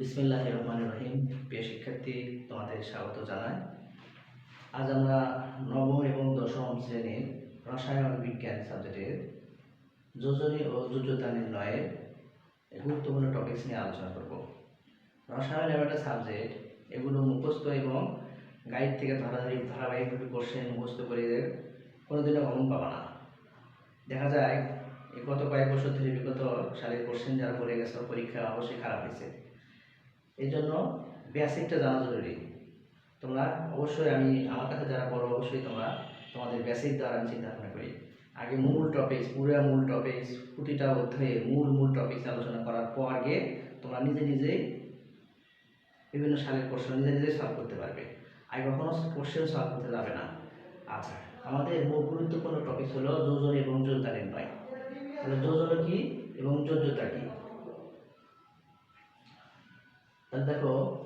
বিসমিল্লাহ রহমান রহিম প্রিয় শিক্ষার্থী, তোমাদের স্বাগত জানাই। আজ আমরা নবম এবং দশম শ্রেণির রসায়ন বিজ্ঞান সাবজেক্টের যোজনী ও যোজ্যতা নির্ণয়ের গুরুত্বপূর্ণ টপিকস নিয়ে আলোচনা করব। রসায়ন এমন একটা সাবজেক্ট এগুলো মুখস্থ এবং গাইড থেকে ধরাধারি ধারাবাহিকভাবে কোশ্চেন মুখস্থ করে কোনোদিনও কমন পাবা না। দেখা যায় গত কয়েক বছর ধরে বিগত সালের কোশ্চেন যারা পড়ে গেছে পরীক্ষা অবশ্যই খারাপ হয়েছে। এই জন্য বেসিকটা জানা জরুরি। তোমরা অবশ্যই আমি আমার কাছে যারা পড়ো অবশ্যই তোমরা তোমাদের বেসিক দ্বারা আমি চিন্তা ভাবনা করি। আগে মূল টপিক পুরো মূল টপিক প্রতিটা অধ্যায়ে মূল মূল টপিক আলোচনা করার পর গিয়ে তোমরা নিজে নিজেই বিভিন্ন সালের কোশ্চেন নিজে নিজে সলভ করতে পারবে। আগে কখনো কোশ্চেন সলভ করতে যাবে না। আচ্ছা আমাদের মূল গুরুত্বপূর্ণ টপিক হলো যোজন এবং যোদ্ধা নির্ণয় তাহলে যোজন কি এবং যোজ্যতা তাহলে দেখো,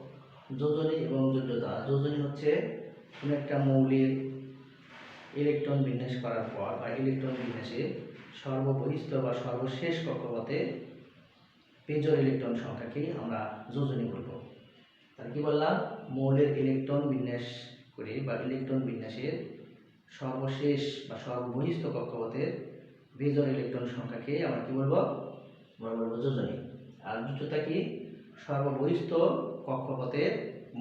যোজনী এবং যোজ্যতা। যোজনী হচ্ছে কোনো একটা মৌলিক ইলেকট্রন বিন্যাস করার পর বা ইলেকট্রন বিন্যাসে সর্ববহিষ্ঠ বা সর্বশেষ কক্ষপথে পেজর ইলেকট্রন সংখ্যাকেই আমরা যোজনী বলব। তাহলে কি বললাম? মৌলের ইলেকট্রন বিন্যাস করে বা ইলেকট্রন বিন্যাসের সর্বশেষ বা সর্ববহিষ্ঠ কক্ষপথের বেজর ইলেকট্রন সংখ্যাকে আমরা কি বলব? আমরা বলব যোজনী। আর যোজ্যতা কি? সর্ববহিষ্ঠ কক্ষপথের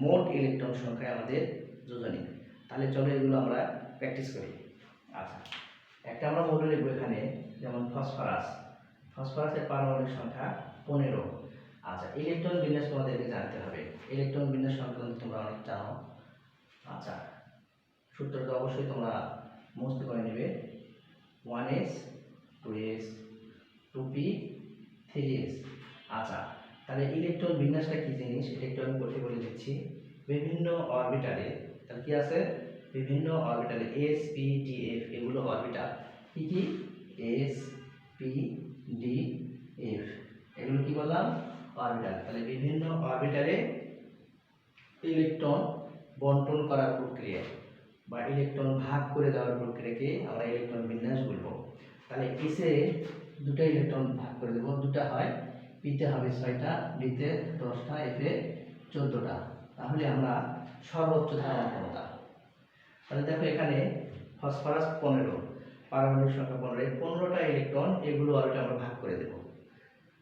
মোট ইলেকট্রন সংখ্যা আমাদের যোজনী। তাহলে চলো এগুলো আমরা প্র্যাকটিস করি। আচ্ছা একটা আমরা মৌল লিখব এখানে, যেমন ফসফরাস ফসফরাসের পারমাণবিক সংখ্যা পনেরো। আচ্ছা ইলেকট্রন বিন্যাস তোমাদেরকে জানতে হবে। ইলেকট্রন বিন্যাস সংক্রান্ত তোমরা অনেক জানো। আচ্ছা সূত্রটা অবশ্যই তোমরা মুস্ত করে নেবে। One S two S two P three S আচ্ছা তাহলে ইলেকট্রন বিন্যাসটা কি জিনিস? ইলেকট্রন করতে বলে দিচ্ছি। বিভিন্ন অরবিটালে তাহলে কি আছে? বিভিন্ন অরবিটালে এস পি ডি এফ এগুলো অরবিটাল কি কি? এস পি ডি এফ এগুলো কি বললাম? অরবিটাল তাহলে বিভিন্ন অরবিটালে ইলেকট্রন বন্টন করার প্রক্রিয়া বা ইলেকট্রন ভাগ করে দেওয়ার প্রক্রিয়াকে আমরা ইলেকট্রন বিন্যাস বলব। তাহলে এসে দুটো ইলেকট্রন ভাগ করে দেবো। দুটা হয় পিতে হবে ছয়টা, ডিতে দশটা এফে চোদ্দোটা। তাহলে আমরা সর্বোচ্চ ধারণ ক্ষমতা তাহলে দেখো এখানে ফসফরাস পনেরো, পারমাণবিক সংখ্যা পনেরো, এই পনেরোটা ইলেকট্রন, এগুলো অরবিটে আমরা ভাগ করে দেবো।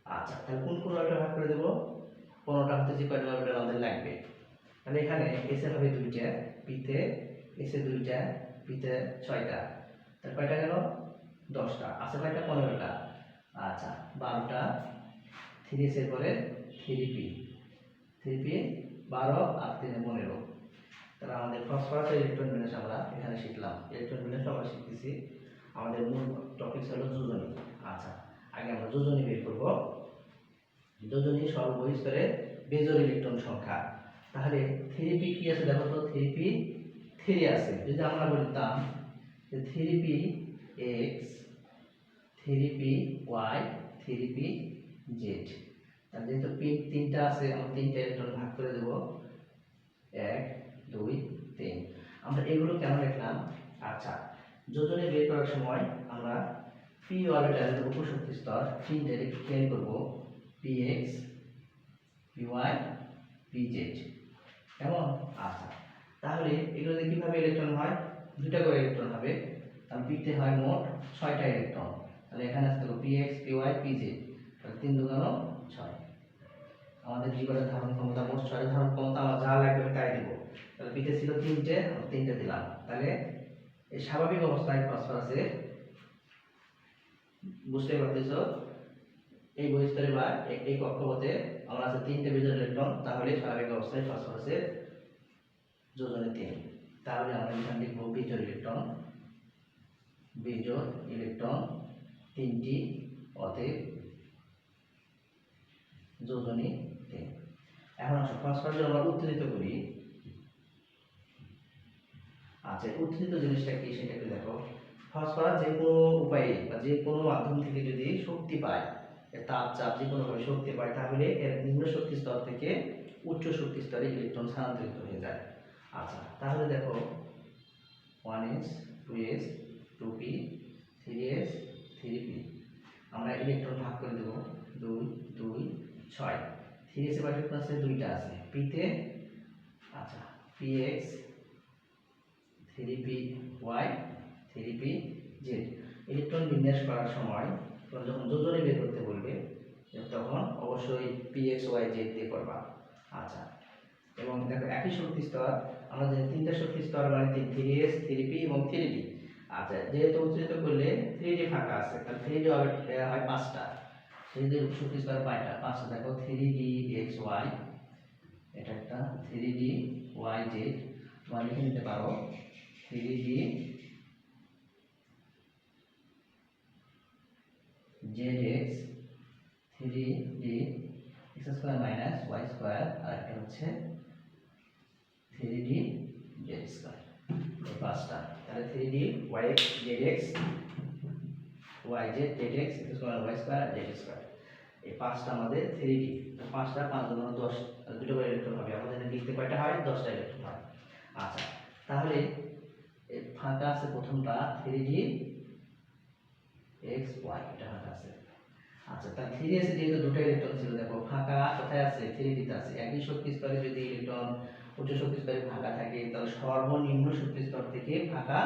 আচ্ছা তাহলে কোন কোন অরবিটে ভাগ করে দেবো? পনেরোটা হতে যে কয়টা অরবিটাল আমাদের লাগবে? তাহলে এখানে এসে হবে দুইটা, পিতে এসে দুইটা, পিতে ছয়টা। তাহলে কয়টা গেল? দশটা। আছে কয়টা? পনেরোটা। আচ্ছা বারোটা থ্রি এসের পরে থ্রি পি থ্রি পি বারো আর তিনে পনেরো। তাহলে আমাদের ফসফরাস ইলেকট্রন বিন্যাস আমরা এখানে শিখলাম। ইলেকট্রন বিন্যাস আমরা শিখতেছি। আমাদের মূল টপিক হলো যোজনী। আচ্ছা আগে আমরা যোজনী বের করব। যোজনী সর্ববহিস্তরে বেজর ইলেকট্রন সংখ্যা। তাহলে থ্রি পি কি আছে দেখো তো? থ্রি পি থ্রি আছে। যদি আমরা বলতাম যে three P X three P Y three P Z. আর যেহেতু পিন তিনটা আছে, আমরা তিনটা ইলেকট্রন ভাগ করে দেব। এক, দুই, তিন। আমরা এগুলো কেন লিখলাম? আচ্ছা যোজনে বের করার সময় আমরা পি অরবিটালের উপশক্তি স্তর তিনটে খেয়াল করব P X P Y P Z কেমন? আচ্ছা তাহলে এগুলোতে কীভাবে ইলেকট্রন হয়? দুটা করে ইলেকট্রন হবে। তাহলে পিতে হয় মোট ছয়টা ইলেকট্রন তাহলে এখানে আসতে হবে P X P Y P Z তাহলে তিন দুগানো ছয়। আমাদের জীবনের ধারণ ক্ষমতা, মোট ছয় ধারণ ক্ষমতা আমার যা লাগবে তাই দেবো। তাহলে পিতে ছিল তিনটে তিনটে দিলাম। তাহলে এই স্বাভাবিক অবস্থায় ফসফরাসের, বুঝতে পারতেছ? এই বহিস্তরে বা এই কক্ষপথে আমরা আছে তিনটে বিজয় ইলেকট্রন, তাহলে স্বাভাবিক অবস্থায় ফসফরাসের যোজনে তিন। তাহলে আমরা এখানে লিখব বিজোড় ইলেকট্রন বিজোড় ইলেকট্রন তিনটি অতএব যোজনী এখন আসো ফসফরাস যদি আমরা উত্তেজিত করি। আচ্ছা উত্তেজিত জিনিসটা কি সেটা একটু দেখো। ফসফরাস যে কোনো উপায়ে বা যে কোনো মাধ্যম থেকে যদি শক্তি পায় তাপ, চাপ যে কোনোভাবে শক্তি পায়, তাহলে এর নিম্ন শক্তি স্তর থেকে উচ্চ শক্তি স্তরে ইলেকট্রন স্থানান্তরিত হয়ে যায়। আচ্ছা তাহলে দেখো one S two S two P three S three P আমরা ইলেকট্রন ভাগ করে দেবো। দুই দুই ছয়। থ্রি এস এ পার্টিকেল আছে দুইটা আছে। পিতে আচ্ছা P X three P Y three P Z electron বিন্যাস করার সময় তোমরা যখন যোজনী বের করতে বলবে, তখন অবশ্যই পি এক্স ওয়াই জেড দিয়ে করবা। আচ্ছা এবং দেখো একই শক্তি স্তর, আমরা যে তিনটা শক্তি স্তর মানে থ্রি এস থ্রি পি এবং থ্রি ডি আচ্ছা যেহেতু উচ্চিত করলে থ্রি ডি ফাঁকা আছে, তাহলে থ্রি ডি হয় পাঁচটা। থ্রি শক্তি স্তর পাঁচটা। পাঁচটা দেখো থ্রি ডি এক্স ওয়াই এটা একটা থ্রি ডি ওয়াই জেড তোমরা লিখে নিতে পারো three D Z X three D X square minus Y square আর একটা হচ্ছে থ্রি ডি জেড স্কোয়ার এই পাঁচটা। তাহলে three D Y X Z X Y Z Z X square Y square Z square এই পাঁচটা আমাদের থ্রি ডি পাঁচটা পাঁচ দুগুণ দশ দুটো করে ইলেকট্রন হবে। আমাদের লিখতে কয়টা হয়? দশটা ইলেকট্রন হয়। আচ্ছা তাহলে ফাঁকা আছে প্রথমটা থ্রি ডি এক্স ওয়াই এটা ফাঁকা আছে। আচ্ছা তার থ্রি এসে যেহেতু দুটো ইলেকট্রন ছিল, দেখো, ফাঁকা কোথায় আছে? থ্রি ডিতে আছে। একই শক্তি স্তরে যদি ইলেকট্রন উচ্চ শক্তি স্তরে ফাঁকা থাকে, তাহলে সর্বনিম্ন শক্তি স্তর থেকে ফাঁকা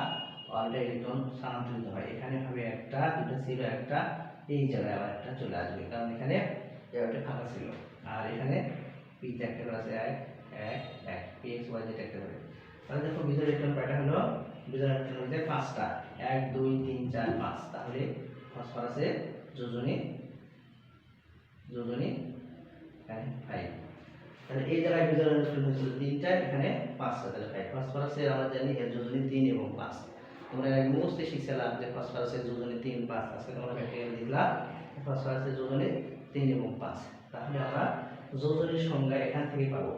অলটা ইলেকট্রন স্থানান্তরিত হয়। এখানে হবে একটা, দুটো ছিল একটা, এই জায়গায় আবার একটা চলে আসবে। কারণ এখানে জায়গাটা ফাঁকা ছিল। আর এখানে একটা করে আছে, এক এক এক। পি এক্স ওয়াই যেটা একটা করে। তাহলে দেখো বিজয় ইলেকট্রন কয়টা হলো বিজয় ইলেকট্রন হচ্ছে পাঁচটা। এক, দুই, তিন, চার, পাঁচ। তাহলে ফসফরাসের যোজনী যোজনী এখানে ফাইভ তাহলে এই জায়গায় বিজয় ইলেকট্রন হয়েছিল তিনটা, এখানে পাঁচটা। তাহলে ফাইভ ফসফরাসের আমরা জানি এর যোজনী তিন এবং পাঁচ। তোমরা এর আগে মুখস্থ শিখছিলাম যে ফসফরাসের যোজনী তিন পাঁচ আজকে তোমরা প্র্যাকটিক্যাল দেখলাম ফসফরাসের যোজনী তিন এবং পাঁচ। তাহলে আমরা যোজনীর সংজ্ঞা এখান থেকে পাবো।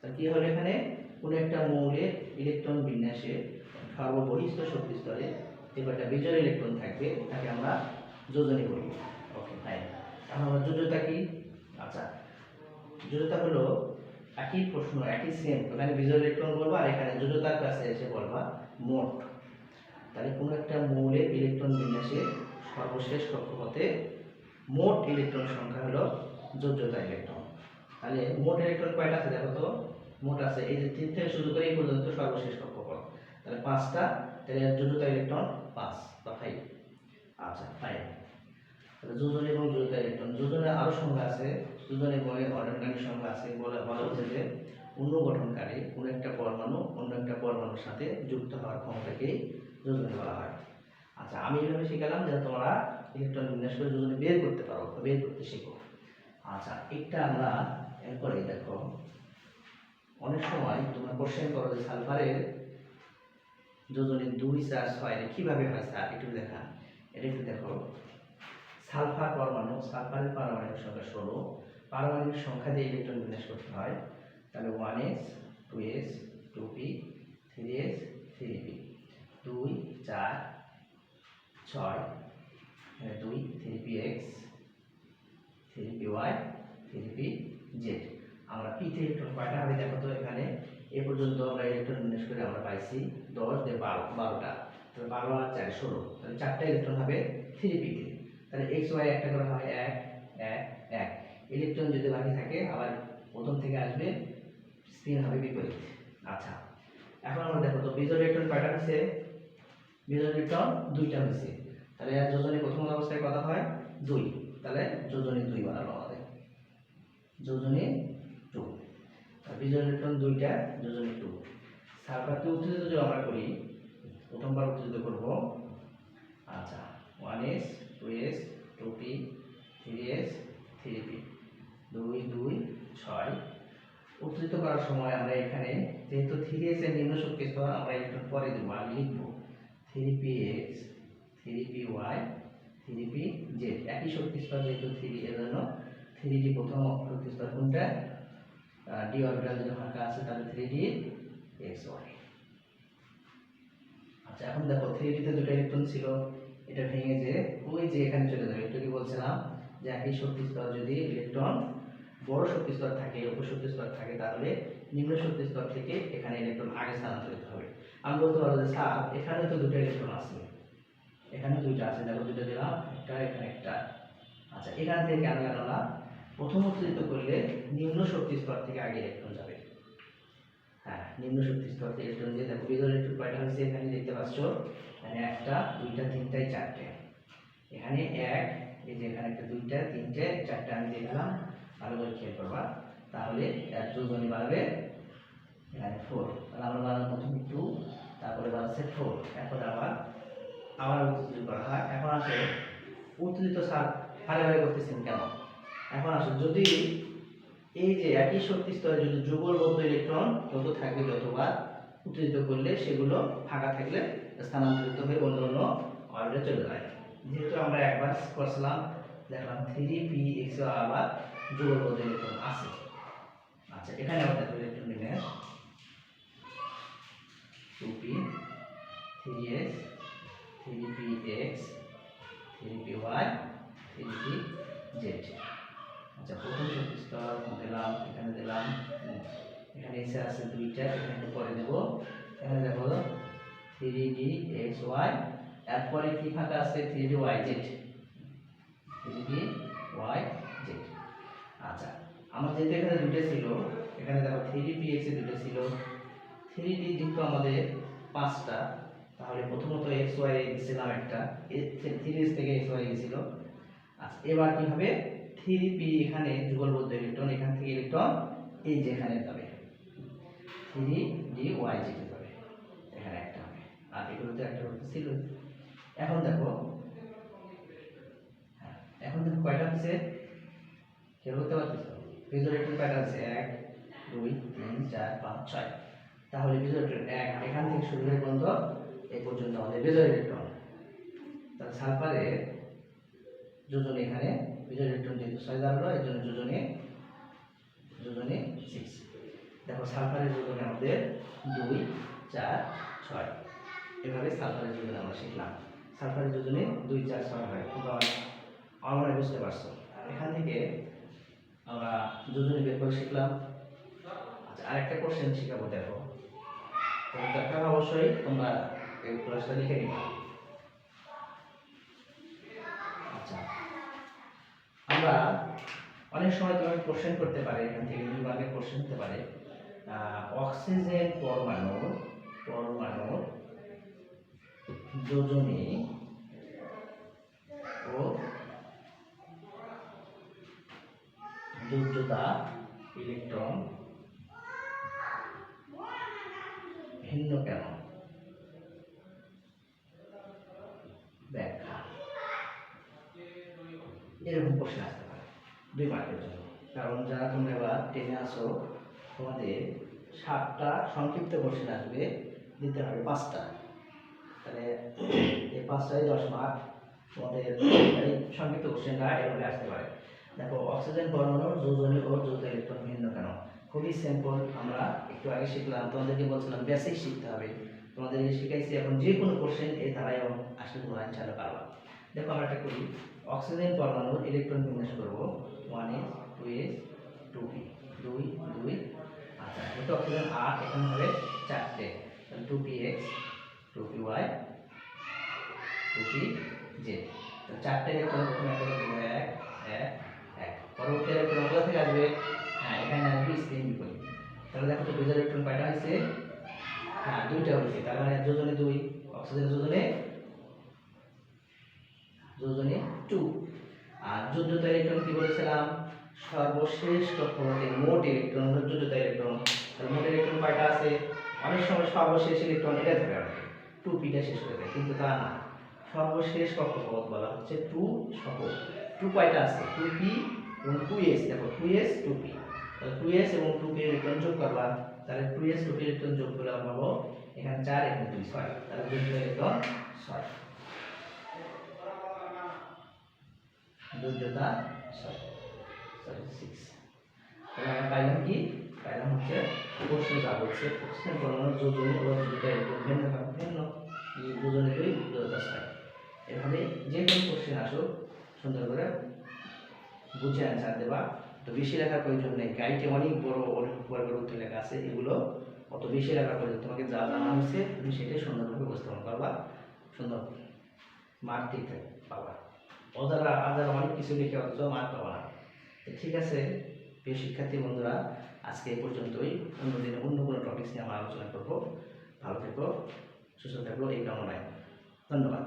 তা কি হলো এখানে? কোনো একটা মৌলের ইলেকট্রন বিন্যাসে সর্ববহিষ্ঠ শক্তি স্তরে যে কয়টা বিজয় ইলেকট্রন থাকবে তাকে আমরা যোজনী বলি। ওকে ফাইন এখন আমরা যোজ্যতা কি? আচ্ছা যোজ্যতা হলো একই প্রশ্ন একই সেম এখানে বিজয় ইলেকট্রন বলবা আর এখানে যোজ্যতার কাছে এসে বলবা মোট। তাহলে কোনো একটা মৌলের ইলেকট্রন বিন্যাসে সর্বশেষ কক্ষপথে মোট ইলেকট্রন সংখ্যা হলো যোজ্যতা ইলেকট্রন। তাহলে মোট ইলেকট্রন কয়টা আছে দেখো তো? মোট আছে, এই যে তিন থেকে শুরু করে এই পর্যন্ত সর্বশেষ কক্ষপথ। তাহলে পাঁচটা, তাহলে যোজ্যতা ইলেকট্রন পাঁচ বা ফাইভ আচ্ছা ফাইভ তাহলে যোজন এবং যোজ্যতা ইলেকট্রন, যোজনের আরও সংখ্যা আছে। যোজন এবং অর্গানিক সংখ্যা আছে বলে বলা হচ্ছে যে অন্য গঠনকারী কোনো একটা পরমাণু অন্য একটা পরমাণুর সাথে যুক্ত হওয়ার ক্ষমতাকেই যোজন বলা হয়। আচ্ছা আমি এইভাবে শিখালাম যে তোমরা ইলেকট্রন বিন্যাস করে যোজনে বের করতে পারো বের করতে শিখো। আচ্ছা একটা আমরা এরপরে দেখো। অনেক সময় তোমরা কোশ্চেন করো যে সালফারের যোজনে দুই চার ছয় এটা কীভাবে হয় স্যার? একটু দেখা এটা একটু দেখো। সালফার পরমাণু সালফারের পারমাণবিক সংখ্যা ষোলো। পারমাণবিক সংখ্যা দিয়ে ইলেকট্রন বিন্যাস করতে হয়। তাহলে one S two S two P three S three P দুই, চার, ছয় দুই three P X three P Y three P Z আমরা পিতে ইলেকট্রন কয়টা হবে দেখো তো এখানে, এ পর্যন্ত আমরা ইলেকট্রন বিন্যাস করে আমরা পাইছি দশ দিয়ে বারো, বারোটা। তাহলে বারো আর চার, ষোলো। তাহলে চারটা ইলেকট্রন হবে থ্রি পিতে তাহলে এক্স ওয়াই একটা করে হয় এক এক এক। ইলেকট্রন যদি বাকি থাকে, আবার প্রথম থেকে আসবে স্পিন হবে বিপরীত। আচ্ছা। এখন আমরা দেখো তো বিজয় ইলেকট্রন কয়টা হচ্ছে বিজয় ইলেকট্রন দুইটা হয়েছে। তাহলে এর যোজনী প্রথম অবস্থায় কত হয়? দুই। তাহলে যোজনী দুই বানালো আমাদের। যোজনী টু। বিজয় ইলেকট্রন দুইটা, যোজনী টু। সালফারকে উত্তেজিত যদি আমরা করি, প্রথমবার উত্তেজিত করব। আচ্ছা one S two S two P three S three P দুই দুই, ছয়। উত্তেজিত করার সময় আমরা এখানে, যেহেতু থ্রি এস এর নিম্ন শক্তি আমরা একটু পরে দেবো আর লিখব। Three P X three P Y three P Z একই শক্তি স্তর যেহেতু থ্রি এর জন্য থ্রি ডি প্রথম শক্তি স্তর কোনটা? ডি অরবিটাল যদি ফাঁকা আছে, তাহলে থ্রি ডি এক্স ওয়াই আচ্ছা এখন দেখো থ্রি ডিতে দুটো ইলেকট্রন ছিল। এটা ভেঙে যে ওই যে এখানে চলে যাবে, একটু কি বলছিলাম যে একই শক্তি স্তর যদি ইলেকট্রন বড় শক্তি স্তর থাকে, উপশক্তি স্তর থাকে, তাহলে নিম্ন শক্তি স্তর থেকে এখানে ইলেকট্রন আগে স্থানান্তরিত হবে। আমি বলতে পারব যে, স্যার, এখানে তো দুটো ইলেকট্রন আছে। এখানে দুইটা আছে। দেখো দুটো দিলাম, একটা, এখানে একটা। আচ্ছা এখান থেকে কেন গেল না? প্রথম উত্তেজিত করলে নিম্ন শক্তি স্তর থেকে আগে ইলেকট্রন যাবে। হ্যাঁ নিম্ন শক্তি স্তর থেকে ইলেকট্রন দিয়ে দেখো বিজয় ইলেকট্রন কয়টা হয়েছে এখানে, দেখতে পাচ্ছ। এখানে একটা, দুইটা তিনটাই চারটে। এখানে এক, এই যে এখানে একটা দুইটা, তিনটে, চারটে, আমি দেখলাম ভালো করে খেয়াল করবা। তাহলে এক যোজনী বাড়বে। এখানে ফোর তাহলে আমরা বানালাম প্রথমে টু তারপরে বাড়ছে ফোর এখন আবার আবার উত্তেজিত করা। হয়, এখন আসে, উত্তেজিত সার হারে করতেছেন কেন? এখন আসে, যদি এই যে একই শক্তি স্তরে যদি যুগলবদ্ধ ইলেকট্রন যত থাকবে যতবার উত্তেজিত করলে সেগুলো ফাঁকা থাকলে স্থানান্তরিত হয়ে অন্য অন্য অর্ডারে চলে যায়। যেহেতু আমরা একবার করছিলাম, দেখলাম থ্রি পি এক্স আবার যুগলবদ্ধ ইলেকট্রন আছে। আচ্ছা এখানে দেখো ইলেকট্রন বিন্যাস two P three X three P X three P Y three P Z আচ্ছা প্রথম স্তর দিলাম, এখানে দিলাম। এখানে এসে আছে দুইটা, এখানে পরে দেব। এখানে দেখো থ্রি ডি এক্স ওয়াই এরপরে কি ফাঁকা আছে? Three D Y Z three D Y Z আচ্ছা আমার যেহেতু এখানে দুটো ছিল, এখানে দেখো থ্রি পি এক্স দুটো ছিল। থ্রি ডি যেহেতু আমাদের পাঁচটা তাহলে প্রথমত এক্স ওয়াই দিয়েছিলাম একটা। থ্রি এস থেকে এক্স ওয়াই গেছিল। আচ্ছা এবার কি হবে? থ্রি পি এখানে যুগলবদ্ধ ইলেকট্রন এখান থেকে ইলেকট্রন এই যে এখানে যাবে থ্রি ডি ওয়াই যেতে যাবে এখানে একটা হবে। আর এগুলো তো একটা ছিল। এখন দেখো হ্যাঁ, এখন দেখো কয়টা হচ্ছে? কেউ করতে পারতেছ? ইলেকট্রন কয়টা আছে এক দুই তিন চার পাঁচ ছয়। তাহলে ইলেকট্রন এক, এখান থেকে শুরু হয়ে পর্যন্ত এই পর্যন্ত আমাদের ভিজুয়াল ইলেকট্রন তাহলে সালফারের যোজন এখানে বিজয় ইলেকট্রন যেহেতু ছয় দাঁড়াল এর জন্য যোজনে যোজনে সিক্স দেখো সালফারের যোজনে আমাদের দুই, চার, ছয়। এভাবে সালফারের যোজনে আমরা শিখলাম। সালফারের যোজনে দুই, চার, ছয় হয়। তোমরা আমার বুঝতে পারছ। এখান থেকে আমরা যোজনে বের করে শিখলাম। আচ্ছা আরেকটা কোশ্চেন শিখাবো, দেখো। দরকার অবশ্যই তোমরা এই ক্লাসটা লিখে নিবা আচ্ছা আমরা অনেক সময় তোমাকে কোশ্চেন করতে পারে, এখান থেকে মার্কের কোশ্চেন হতে পারে। অক্সিজেন পরমাণু পরমাণু যোজনী ও যোজ্যতা ইলেকট্রন ভিন্ন কেন ব্যাখ্যা। এরকম কোশ্চেন আসতে পারে দুই মার্কের জন্য। কারণ যারা তোমরা এবার টেনে আসো তোমাদের সাতটা সংক্ষিপ্ত কোশ্চেন আসবে, দিতে হবে পাঁচটা। তাহলে এই পাঁচটাই দশ মার্ক তোমাদের সংক্ষিপ্ত কোশ্চেনটা এভাবে আসতে পারে। দেখো অক্সিজেন পরমাণুর যোজনী ও কেন খুবই সিম্পল আমরা একটু আগে শিখলাম, তোমাদেরকে বলছিলাম বেসিক শিখতে হবে। তোমাদেরকে শিখাইছি এখন যে কোনো কোশ্চেন এই ধারায় আসলে তোমরা ইনশাআল্লাহ পারবা। দেখো আমরা একটা করি অক্সিজেন পরমাণুর ইলেকট্রন বিন্যাস করব। One S two S two P দুই দুই আচ্ছা যেহেতু অক্সিজেন আট এখানে হবে চারটে two P X two P Y two P Z চারটে ইলেকট্রন প্রথমে এক এক এক পরবর্তী ইলেকট্রন কোথা থেকে আসবে? হ্যাঁ এখানে স্পিন বিপরীত তাহলে দেখো তো দুই ইলেকট্রন কয়টা হয়েছে হ্যাঁ দুইটা হয়েছে, তার মানে যোজনে দুই অক্সিজেন যোজনে যোজনে টু আর যোজ্যতা ইলেকট্রন কি বলেছিলাম? সর্বশেষ কক্ষপথে মোট ইলেকট্রন হলো যোজ্যতা ইলেকট্রন তাহলে মোট ইলেকট্রন কয়টা আছে, অনেক সময় সর্বশেষ ইলেকট্রন এটা থাকে অনেকে টু পিটা শেষ করে দেয়, কিন্তু তা না। সর্বশেষ কক্ষপথ বলা হচ্ছে টু সহ টু কয়টা আছে টু পি এবং টু এস দেখো টু এস টু পি তাহলে টু এস এবং টু পি ইলেকট্রন যোগ করবা, তাহলে two S two P electron যোগ করে আমরা পাবো এখানে চার এখানে দুই ছয়, তাহলে যোজ্যতা ইলেকট্রন ছয়। যোগ্যতা ছয় সরি সিক্স তাহলে আমরা পাইলাম কি? পাইলাম হচ্ছে প্রশ্ন যা বলছে, প্রশ্নের গণনার যোজনী ও যোগ্যতা একটু ভিন্ন ভিন্ন। দুই যোগ্যতা ছয়। এভাবে যে কোনো কোশ্চেন আসুক, সুন্দর করে বুঝে অ্যান্সার দেবা। তো বেশি লেখার প্রয়োজন নেই। গাইডে অনেক বড় অনেক বড় লেখা আছে, এগুলো অত বেশি লেখার প্রয়োজন তোমাকে যা জানা হয়েছে, তুমি সেটাই সুন্দরভাবে উপস্থাপন করবা। সুন্দর মার্ক ঠিক পাবা অজানা, আজানা অনেক কিছু লিখে অথচ মার্ক পাবা না। ঠিক আছে, প্রিয় শিক্ষার্থী বন্ধুরা, আজকে এই পর্যন্তই। অন্য দিনে অন্য কোনো টপিক্স নিয়ে আমরা আলোচনা করব। ভালো থেকো, সুস্থ থাকো, এই কামনায়। ধন্যবাদ।